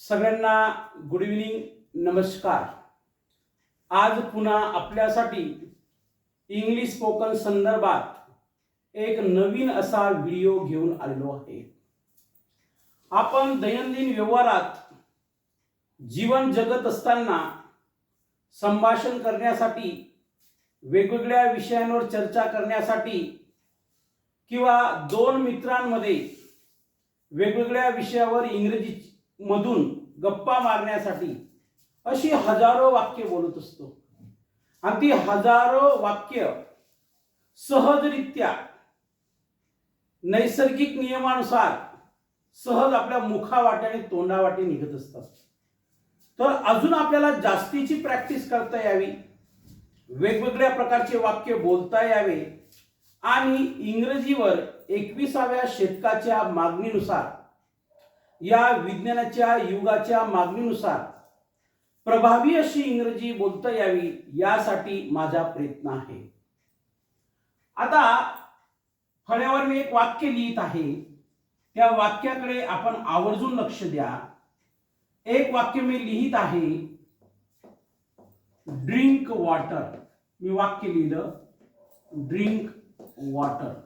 सगळ्यांना good evening नमस्कार. आज पुन्हा आपल्यासाठी इंग्लिश स्पोकन संदर्भात एक नवीन असा व्हिडिओ घेऊन आलेलो आहे. आपण दैनंदिन व्यवहारात जीवन जगत असताना संभाषण करण्यासाठी वेगवेगळ्या विषयांवर चर्चा करण्यासाठी किंवा दोन मित्रांमध्ये वेगवेगळ्या विषयावर इंग्रजी मधून गप्पा मारण्यासाठी अशी हजारो वाक्य बोलत असतो. आणि ती हजारो वाक्य सहजरित्या नैसर्गिक नियमानुसार सहज आपल्या मुखावाटे आणि तोंडावाटे निघत असतात. तर अजून आपल्याला जास्तीची प्रॅक्टिस करता यावी वेगवेगळ्या प्रकारचे वाक्य बोलता यावे आणि इंग्रजीवर एकविसाव्या शतकाच्या मागणीनुसार या विज्ञानाच्या युगाच्या मागणीनुसार प्रभावी अशी इंग्रजी बोलता यावी यासाठी माझा प्रयत्न आहे. आता फळ्यावर मी एक वाक्य लिहित आहे. त्या वाक्याकडे आपण आवर्जून लक्ष द्या. एक वाक्य मी लिहित आहे. Drink water. मी वाक्य लिहिलं. Drink water.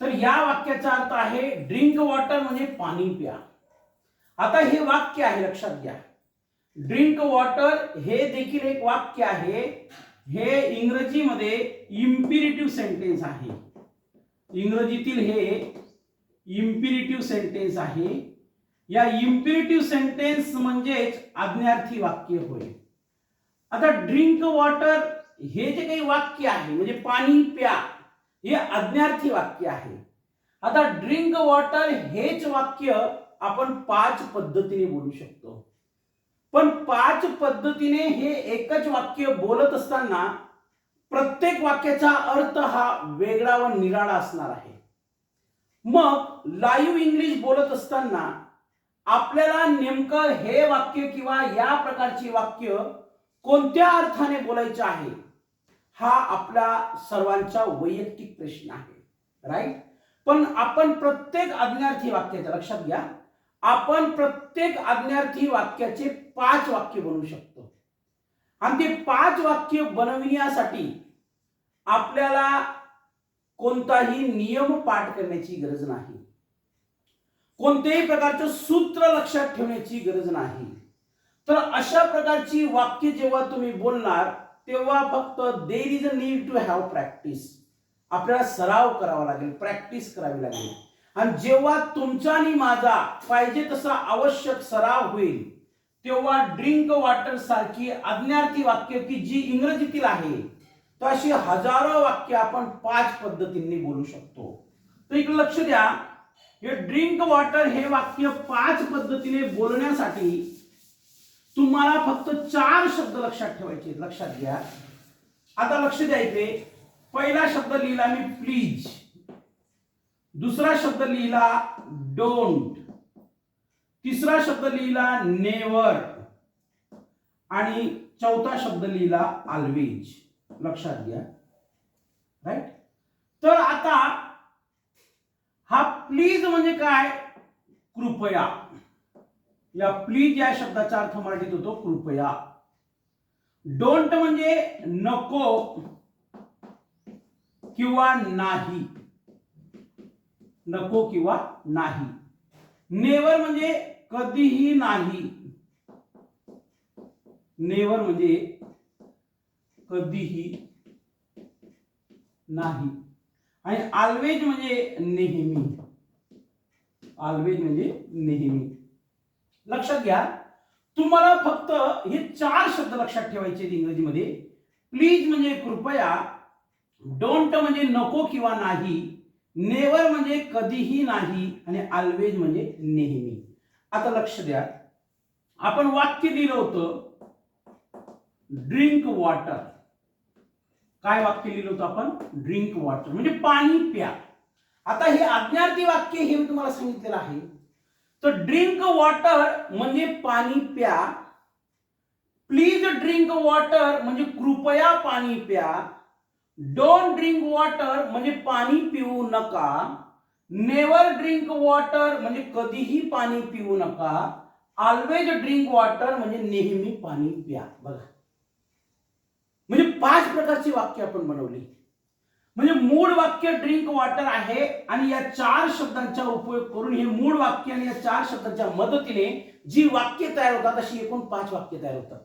तर या वाक्याचा अर्थ आहे ड्रिंक वॉटर म्हणजे पाणी प्या. आता हे वाक्य आहे लक्षात घ्या. ड्रिंक वॉटर हे देखील एक वाक्य आहे. हे इंग्रजीमध्ये इम्पिरेटिव्ह सेंटेन्स आहे. इंग्रजीतील हे इम्पिरेटिव्ह सेंटेन्स आहे. या इम्पिरेटिव्ह सेंटेन्स म्हणजेच आज्ञार्थी वाक्य होय. आता ड्रिंक वॉटर हे जे काही वाक्य आहे म्हणजे पाणी प्या हे अज्ञार्थी वाक्य आहे. आता ड्रिंक वॉटर हेच वाक्य आपण पाच पद्धतीने बोलू शकतो. पण पाच पद्धतीने हे एकच वाक्य बोलत असताना प्रत्येक वाक्याचा अर्थ हा वेगळा व निराळा असणार आहे. मग लाईव्ह इंग्लिश बोलत असताना आपल्याला नेमकं हे वाक्य किंवा या प्रकारची वाक्य कोणत्या अर्थाने बोलायचं आहे? हा आपला सर्वांचा वैयक्तिक प्रश्न आहे राईट पण आपण प्रत्येक आज्ञार्थी वाक्याच्या लक्षात घ्या आपण प्रत्येक आज्ञार्थी वाक्याचे पाच वाक्य बनवू शकतो. आणि ते पाच वाक्य बनविण्यासाठी आपल्याला कोणताही नियम पाठ करण्याची गरज नाही. कोणत्याही प्रकारचं सूत्र लक्षात ठेवण्याची गरज नाही. तर अशा प्रकारची वाक्य जेव्हा तुम्ही बोलणार तेव्हा फक्त there is a need to have practice आपल्याला सराव करावा लागेल प्रॅक्टिस करावी लागेल. आणि जेव्हा तुमचा आणि माझा पाहिजे तसा आवश्यक सराव होईल तेव्हा ड्रिंक वॉटर सारखी अज्ञार्थी वाक्य की जी इंग्रजीतील आहे तर अशी हजारो वाक्य आपण पाच पद्धतींनी बोलू शकतो. तर इकडे लक्ष द्या हे ड्रिंक वॉटर हे वाक्य पाच पद्धतीने बोलण्यासाठी तुम्हाला फक्त चार शब्द लक्षात ठेवायचे लक्षात घ्या. आता लक्ष द्यायचे पहिला शब्द लिहिला मी प्लीज दुसरा शब्द लिहिला डोंट तिसरा शब्द लिहिला नेवर आणि चौथा शब्द लिहिला आल्वेज लक्षात घ्या. राईट तर आता हा प्लीज म्हणजे काय? कृपया. या प्लीज या शब्दाचा अर्थ मराठीत होतो कृपया. डोंट म्हणजे नको किंवा नाही. नको किंवा नाही. नेवर म्हणजे कधीही नाही. नेवर म्हणजे कधीही नाही. आणि ऑलवेज म्हणजे नेहमी. ऑलवेज म्हणजे नेहमी. लक्षात घ्या. तुम्हाला फक्त हे चार शब्द लक्षात ठेवायचे आहेत इंग्रजीमध्ये. प्लीज म्हणजे कृपया डोंट म्हणजे नको किंवा नाही नेवर म्हणजे कधीही नाही आणि ऑलवेज म्हणजे नेहमी. आता लक्ष द्या. आपण वाक्य दिलं होतं ड्रिंक वॉटर काय वाक्य लिहिलं होतं आपण? ड्रिंक वॉटर म्हणजे पाणी प्या. आता हे आज्ञार्थी वाक्य हे मी तुम्हाला सांगितलेलं आहे. तर ड्रिंक वॉटर म्हणजे पाणी प्या. प्लीज ड्रिंक वॉटर म्हणजे कृपया पाणी प्या. डोंट ड्रिंक वॉटर म्हणजे पाणी पिऊ नका. नेवर ड्रिंक वॉटर म्हणजे कधीही पाणी पिऊ नका. ऑलवेज ड्रिंक वॉटर म्हणजे नेहमी पाणी प्या. बघा. म्हणजे पाच प्रकारची वाक्य आपण बनवली. म्हणजे मूळ वाक्य ड्रिंक वॉटर आहे आणि या चार शब्दांचा उपयोग करून हे मूळ वाक्य आणि या चार शब्दांच्या मदतीने जी वाक्य तयार होतात अशी एकूण पाच वाक्य तयार होतात.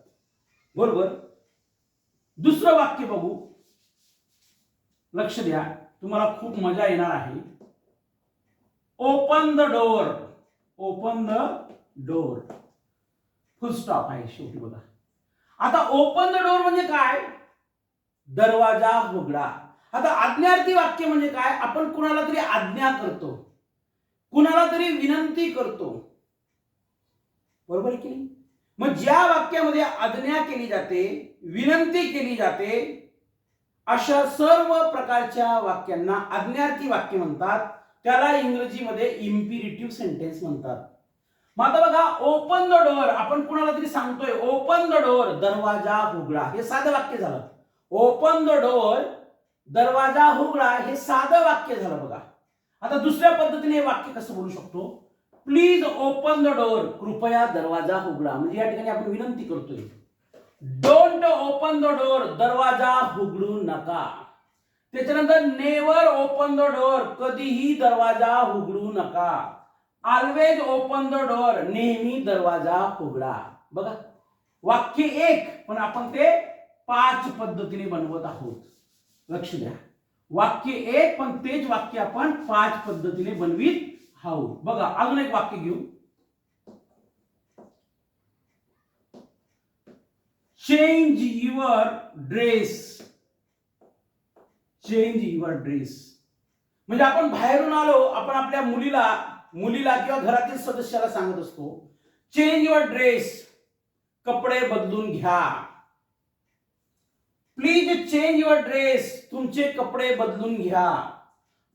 बरोबर? दुसरं वाक्य बघू. लक्ष द्या. तुम्हाला खूप मजा येणार आहे. Open the door open the door full stop आहे शेवटी बघा. आता ओपन द डोअर म्हणजे काय? दरवाजा उघडा. आता आज्ञार्थी वाक्य म्हणजे काय? आपण कुणाला तरी आज्ञा करतो. कुणाला तरी विनंती करतो. बरोबर की नाही? मग ज्या वाक्यामध्ये आज्ञा केली जाते विनंती केली जाते अशा सर्व प्रकारच्या वाक्यांना आज्ञार्थी वाक्य म्हणतात. त्याला इंग्रजीमध्ये इम्पिरेटिव्ह सेंटेन्स म्हणतात. मग आता बघा ओपन द डोअर आपण कुणाला तरी सांगतोय ओपन द डोअर दरवाजा उघडा. हे साधं वाक्य झालं. ओपन द डोअर दरवाजा हुगडा हे साधं वाक्य झालं बघा. आता दुसऱ्या पद्धतीने हे वाक्य कसं बोलू शकतो? प्लीज ओपन द डोअर कृपया दरवाजा हुगडा म्हणजे या ठिकाणी आपण विनंती करतोय. डोंट ओपन द डोअर दरवाजा उघडू नका. त्याच्यानंतर नेवर ओपन द डोअर कधीही दरवाजा उघडू नका. ऑलवेज ओपन द डोअर नेहमी दरवाजा हुगडा बघा. वाक्य एक पण आपण ते पाच पद्धतीने बनवत आहोत. लक्ष द्या. वाक्य एक पण तेच वाक्य आपण पाच पद्धतीने बनवीत आहोत. बघा अजून एक वाक्य घेऊ. Change your dress change your dress म्हणजे आपण बाहेरून आलो आपण आपल्या मुलीला मुलीला किंवा घरातील सदस्याला सांगत असतो चेंज युअर ड्रेस कपडे बदलून घ्या. प्लीज चेंज युअर ड्रेस तुमचे कपडे बदलून घ्या.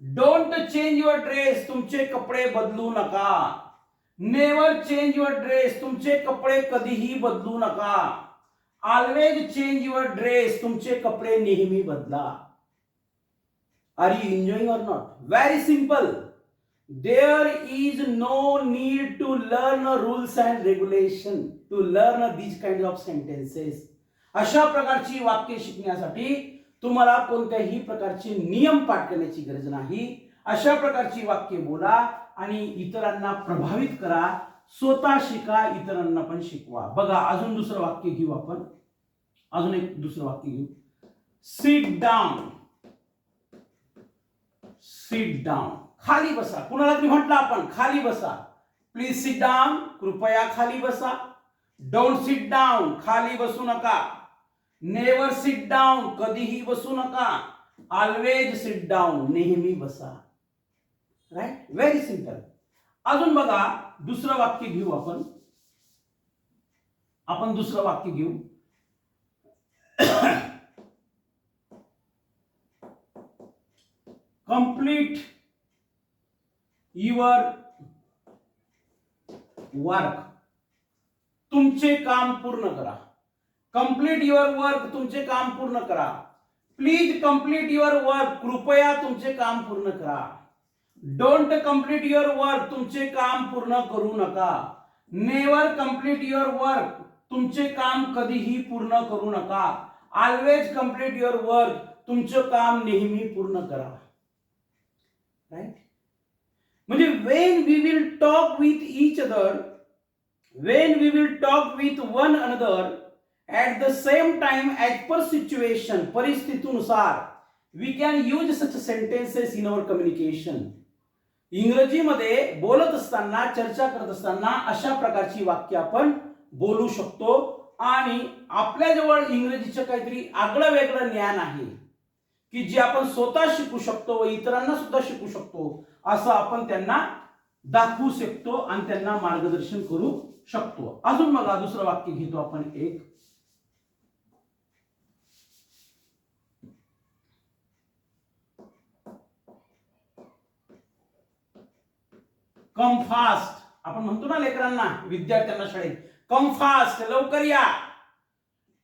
डोंट चेंज युअर ड्रेस तुमचे कपडे बदलू नका. नेवर चेंज युअर ड्रेस तुमचे कपडे कधीही बदलू नका. ऑलवेज चेंज युअर ड्रेस तुमचे कपडे नेहमी बदला. Are you enjoying or not very simple there is no need to learn rules and regulation to learn these kind of sentences अशा प्रकारची वाक्य शिकण्यासाठी तुम्हाला कोणत्याही प्रकारचे नियम पाठ करण्याची गरज नाही. अशा प्रकारची वाक्य बोला आणि इतरांना प्रभावित करा. स्वतः शिका इतरांना पण शिकवा. बघा अजून दुसरं वाक्य घेऊ आपण. अजून एक दुसरं वाक्य घेऊ. सीट डाऊन सीट डाऊन खाली बसा. कुणाला तरी म्हटलं आपण खाली बसा. प्लीज सीट डाऊन कृपया खाली बसा. डोंट सीट डाऊन खाली बसू नका. नेवर सिट डाऊन कधीही बसू नका. ऑलवेज सिट डाऊन नेहमी बसा. राईट व्हेरी सिंपल अजून बघा दुसरं वाक्य घेऊ आपण. आपण दुसरं वाक्य घेऊ. कंप्लीट युअर वर्क तुमचे काम पूर्ण करा. कंप्लीट युअर वर्क तुमचे काम पूर्ण करा. प्लीज कंप्लीट युअर वर्क कृपया तुमचे काम पूर्ण करा. डोंट कंप्लीट युअर वर्क तुमचे काम पूर्ण करू नका. नेवर कंप्लीट युअर वर्क तुमचे काम कधीही पूर्ण करू नका. ऑलवेज कंप्लीट युअर वर्क तुमचं काम नेहमी पूर्ण करा. राईट म्हणजे when we will talk with each other when we will talk with one another at the same time as per situation परिस्थितीनुसार we can use such sentences in our communication इंग्रजीमध्ये बोलत असताना चर्चा करत असताना अशा प्रकारची वाक्य आपण बोलू शकतो. आणि आपल्याजवळ इंग्रजीचं काहीतरी आगळं वेगळं ज्ञान आहे की जे आपण स्वतः शिकू शकतो व इतरांना सुद्धा शिकू शकतो असं आपण त्यांना दाखवू शकतो आणि त्यांना मार्गदर्शन करू शकतो. अजून बघा दुसरं वाक्य घेतो आपण एक. कम फास्ट आपण म्हणतो ना लेकरांना विद्यार्थ्यांना शाळेत. कम फास्ट लवकर या.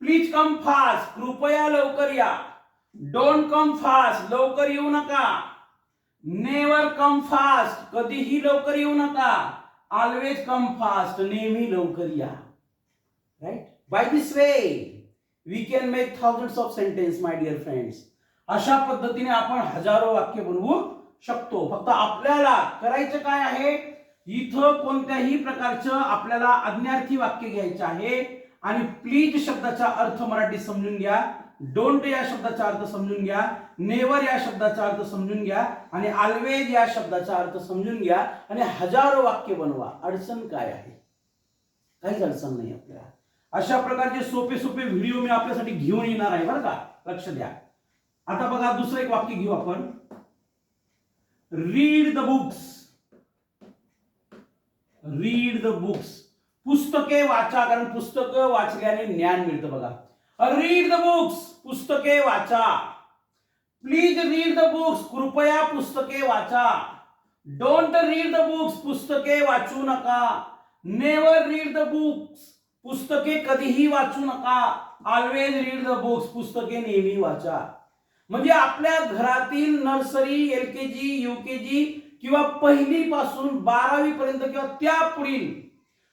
प्लीज कम फास्ट कृपया लवकर या. डोंट कम फास्ट लवकर येऊ नका. नेवर कम फास्ट कधीही लवकर येऊ नका. ऑलवेज कम फास्ट नेहमी लवकर या. Right by this way we can make thousand of sentence my dear friends अशा पद्धतीने आपण हजारो वाक्य बनवू शकतो. फक्त आपल्याला करायचं काय आहे? इथं कोणत्याही प्रकारचं आपल्याला अज्ञार्थी वाक्य घ्यायचं आहे. आणि प्लीज शब्दाचा अर्थ मराठी समजून घ्या. डोंट या शब्दाचा अर्थ समजून घ्या. नेवर या शब्दाचा अर्थ समजून घ्या. आणि ऑलवेज या शब्दाचा अर्थ समजून घ्या. आणि हजारो वाक्य बनवा. अडचण काय आहे? काहीच अडचण नाही आपल्याला. अशा प्रकारचे सोपे सोपे व्हिडिओ मी आपल्यासाठी घेऊन येणार आहे बरं का? लक्ष द्या. आता बघा दुसरं एक वाक्य घेऊ आपण. Read the books read the books पुस्तके वाचा कारण पुस्तकं वाचल्याने ज्ञान मिळतं बघा. रीड द बुक्स पुस्तके वाचा. प्लीज़ रीड द बुक्स कृपया पुस्तके वाचा. डोंट रीड द बुक्स पुस्तके वाचू नका. नेवर रीड द बुक्स पुस्तके कधीही वाचू नका. ऑलवेज रीड द बुक्स पुस्तके नेहमी वाचा. म्हणजे आपल्या घरातील nursery L K G U K G किंवा पहिली पासून बारावी पर्यंत किंवा त्या पुढील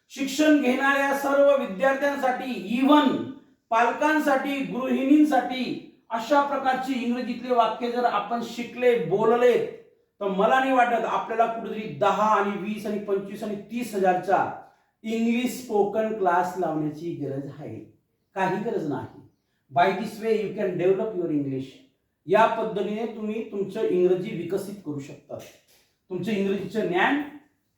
शिक्षण घेणाऱ्या सर्व विद्यार्थ्यांसाठी इव्हन पालकांसाठी गृहिणींसाठी अशा प्रकारची इंग्रजीतले वाक्य जर आपण शिकले बोलले तर मला नाही वाटत आपल्याला कुठेतरी दहा आणि वीस आणि पंचवीस आणि तीस हजारचा इंग्लिश स्पोकन क्लास लावण्याची गरज आहे. काही गरज नाही. By this way you can develop your English या पद्धतीने तुम्ही तुमचं इंग्रजी विकसित करू शकता. तुमचं इंग्रजीचं ज्ञान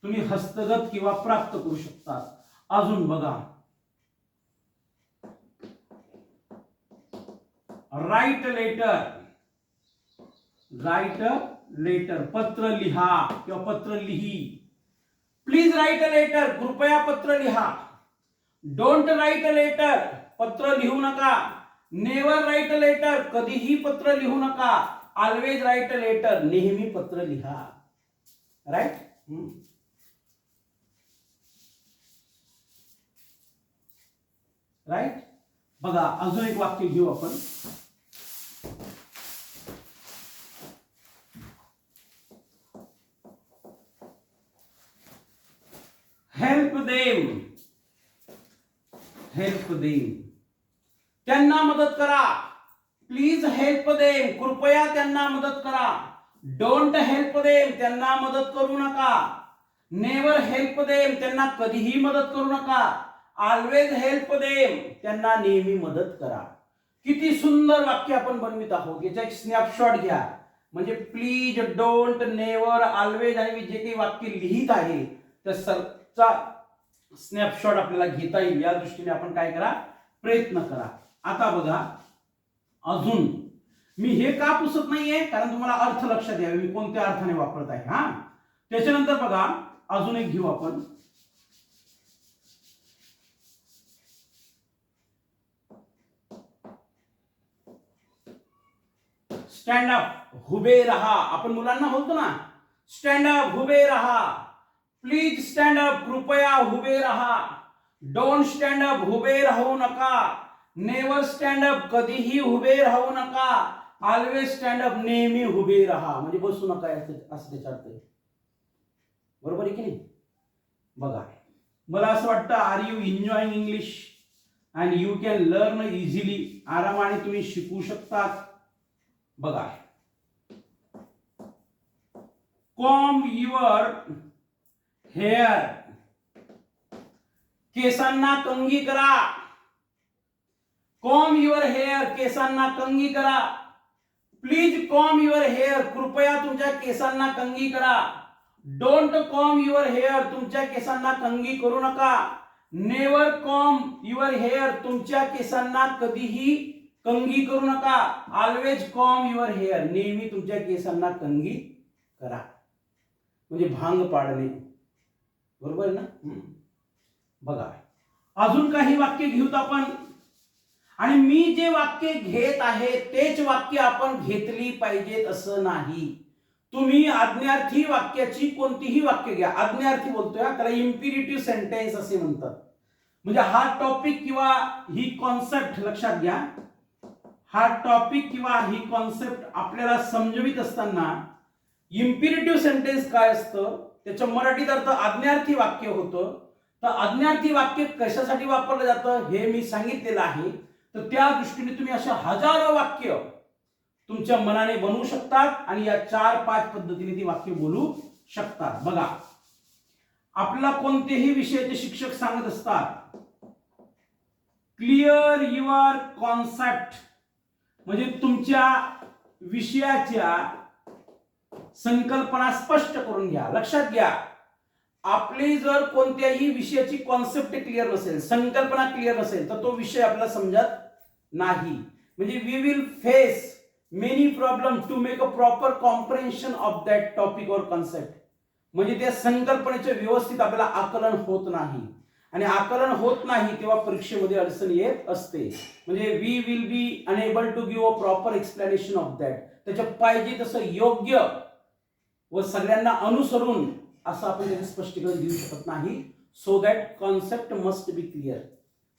तुम्ही हस्तगत किंवा प्राप्त करू शकता. अजून बघा. राईट लेटर राईट लेटर पत्र लिहा किंवा पत्र लिही. प्लीज राईट अ लेटर कृपया पत्र लिहा. डोंट राईट अ लेटर पत्र लिहू नका. नेवर राईट अ लेटर कधीही पत्र लिहू नका. ऑलवेज राईट अ लेटर नेहमी पत्र लिहा. राईट राईट बघा अजून एक वाक्य घेऊ आपण. हेल्प देम हेल्प देम त्यांना मदत करा. प्लीज हेल्प देम कृपया त्यांना मदत करा. डोंट हेल्प देम त्यांना मदत करू नका. नेवर हेल्प देम त्यांना कधीही मदत करू नका. ऑलवेज हेल्प देम त्यांना नेहमी मदत करा. किती सुंदर वाक्य आपण बनवित आहोत. याचा एक स्नॅपशॉट घ्या. म्हणजे प्लीज डोंट नेवर ऑलवेज आणि मी जे काही वाक्य लिहित आहे त्या सरचा स्नॅपशॉट आपल्याला घेता येईल. या दृष्टीने आपण काय करा? प्रयत्न करा. आता बघा अजून. मी हे का पुसत नाहीये? कारण तुम्हाला अर्थ लक्षात यावे मी कोणत्या अर्थाने वापरत आहे हा? त्याच्यानंतर बघा अजून एक घेऊ आपण. स्टँड अप हुबे रहा. आपण मुलांना बोलतो ना स्टँड अप हुबे रहा. प्लीज स्टँड अप कृपया हुबे रहा. डोंट स्टँड अप हुबे राहू नका. नेवर स्टँड अप कधीही उभे राहू नका. ऑलवेज स्टँड अप नेहमी उभे राहा. म्हणजे बसू नका असं त्याच्या अर्थ बरोबर आहे की नाही? बघा मला असं वाटतं are you enjoying English and you can learn easily आरामाने तुम्ही शिकू शकतात. बघा. कॉम युअर हेअर केसांना कंगी करा. कॉम युअर हेअर केसांना कंगी करा. प्लीज कॉम युअर हेअर कृपया तुमच्या केसांना कंगी करा. डोंट कॉम युअर हेअर तुमच्या केसांना कंगी करू नका. नेवर कॉम युअर हेअर तुमच्या केसांना कधीही कंगी करू नका. ऑलवेज कॉम युअर हेअर नेहमी तुमच्या केसांना कंगी करा. म्हणजे भांग पाडणे. बरोबर ना? बघा. अजून काही वाक्य घेऊत आपण? आणि मी जे वाक्य घेत आहे तेच वाक्य आपण घेतली पाहिजेत असं नाही. तुम्ही आज्ञार्थी वाक्याची कोणतीही वाक्य घ्या. आज्ञार्थी बोलतोय त्याला इम्पिरिटिव्ह सेंटेन्स असे म्हणतात. म्हणजे हा टॉपिक किंवा ही कॉन्सेप्ट लक्षात घ्या. हा टॉपिक किंवा ही कॉन्सेप्ट आपल्याला समजवित असताना इम्पिरिटिव्ह सेंटेन्स काय असतं? त्याच्या मराठीत अर्थ आज्ञार्थी वाक्य होतं. तर आज्ञार्थी वाक्य कशासाठी वापरलं जातं हे मी सांगितलेलं आहे. तर त्या दृष्टीने तुम्ही अशा हजारो वाक्य तुमच्या मनाने बनवू शकतात आणि या चार पाच पद्धतीने ती वाक्य बोलू शकतात. बघा आपल्याला कोणतेही विषयाचे शिक्षक सांगत असतात क्लिअर युअर कॉन्सेप्ट म्हणजे तुमच्या विषयाच्या संकल्पना स्पष्ट करून घ्या लक्षात घ्या. आपली जर कोणत्याही विषयाची कॉन्सेप्ट क्लिअर नसेल संकल्पना क्लिअर नसेल तर तो विषय आपल्याला समजत नाही. म्हणजे we will face many problem to make a proper comprehension of that topic और कॉन्सेप्ट म्हणजे त्या संकल्पनेचे व्यवस्थित आपल्याला आकलन होत नाही. आणि आकलन होत नाही तेव्हा परीक्षेमध्ये अडचण येत असते. म्हणजे we will be enable to give a proper explanation of that त्याच्या पाहिजे तसं योग्य व सगळ्यांना अनुसरून असं आपण त्याचे स्पष्टीकरण देऊ शकत नाही. So that concept must be clear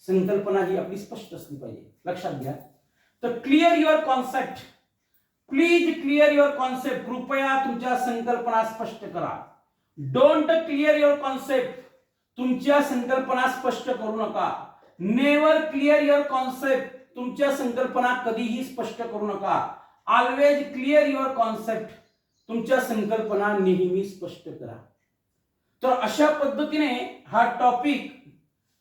संकल्पना ही आपली स्पष्ट असली पाहिजे. लक्षात घ्या. तर clear your concept please clear your concept कृपया तुमच्या संकल्पना स्पष्ट करा. डोंट क्लिअर युअर कॉन्सेप्ट तुमच्या संकल्पना स्पष्ट करू नका. नेवर क्लिअर युअर कॉन्सेप्ट तुमच्या संकल्पना कधीही स्पष्ट करू नका. ऑलवेज क्लिअर युअर कॉन्सेप्ट तुमच्या संकल्पना नेहमी स्पष्ट करा. तर अशा पद्धतीने हा टॉपिक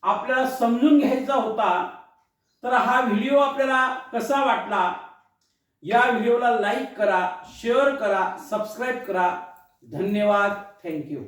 आपल्याला समजून घ्यायचा होता तर हा व्हिडिओ आपल्याला कसा वाटला? या व्हिडिओला लाईक करा शेअर करा सबस्क्राईब करा. धन्यवाद. थँक्यू